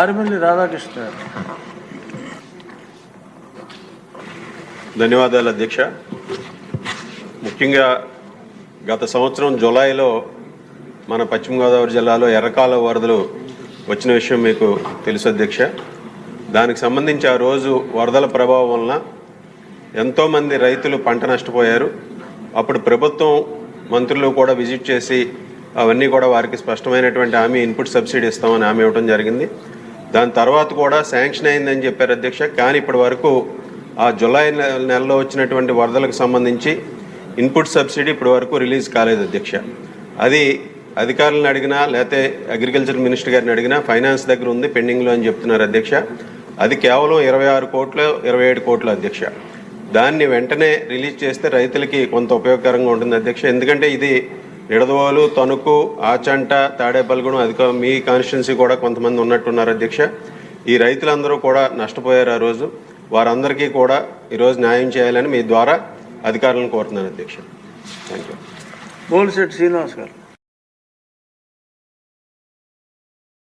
ఆర్మిల్లి రాధాకృష్ణ ధన్యవాదాలు అధ్యక్ష. ముఖ్యంగా గత సంవత్సరం జూలైలో మన పశ్చిమ గోదావరి జిల్లాలో ఎర్రకాల వరదలు వచ్చిన విషయం మీకు తెలుసు అధ్యక్ష. దానికి సంబంధించి ఆ రోజు వరదల ప్రభావం వలన ఎంతోమంది రైతులు పంట నష్టపోయారు. అప్పుడు ప్రభుత్వం మంత్రులు కూడా విజిట్ చేసి అవన్నీ కూడా వారికి స్పష్టమైనటువంటి హామీ ఇన్పుట్ సబ్సిడీ ఇస్తామని హామీ ఇవ్వడం జరిగింది. దాని తర్వాత కూడా శాంక్షన్ అయిందని చెప్పారు అధ్యక్ష. కానీ ఇప్పటి వరకు ఆ జులై నెలలో వచ్చినటువంటి వరదలకు సంబంధించి ఇన్పుట్ సబ్సిడీ ఇప్పటి వరకు రిలీజ్ కాలేదు అధ్యక్ష. అది అధికారులను అడిగినా లేకపోతే అగ్రికల్చర్ మినిస్టర్ గారిని అడిగినా ఫైనాన్స్ దగ్గర ఉంది పెండింగ్లో అని చెప్తున్నారు అధ్యక్ష. అది కేవలం ఇరవై ఆరు కోట్లు ఇరవై ఏడు కోట్ల అధ్యక్ష. దాన్ని వెంటనే రిలీజ్ చేస్తే రైతులకి కొంత ఉపయోగకరంగా ఉంటుంది అధ్యక్ష. ఎందుకంటే ఇది నిడదవోలు తణుకు ఆచంట తాడేపల్లిగూడెం అధిక మీ కాన్స్టిట్యున్సీ కూడా కొంతమంది ఉన్నట్టున్నారు అధ్యక్ష. ఈ రైతులందరూ కూడా నష్టపోయారు ఆ రోజు. వారందరికీ కూడా ఈరోజు న్యాయం చేయాలని మీ ద్వారా అధికారులను కోరుతున్నాను అధ్యక్ష. థ్యాంక్ యూ శ్రీనివాస్ గారు.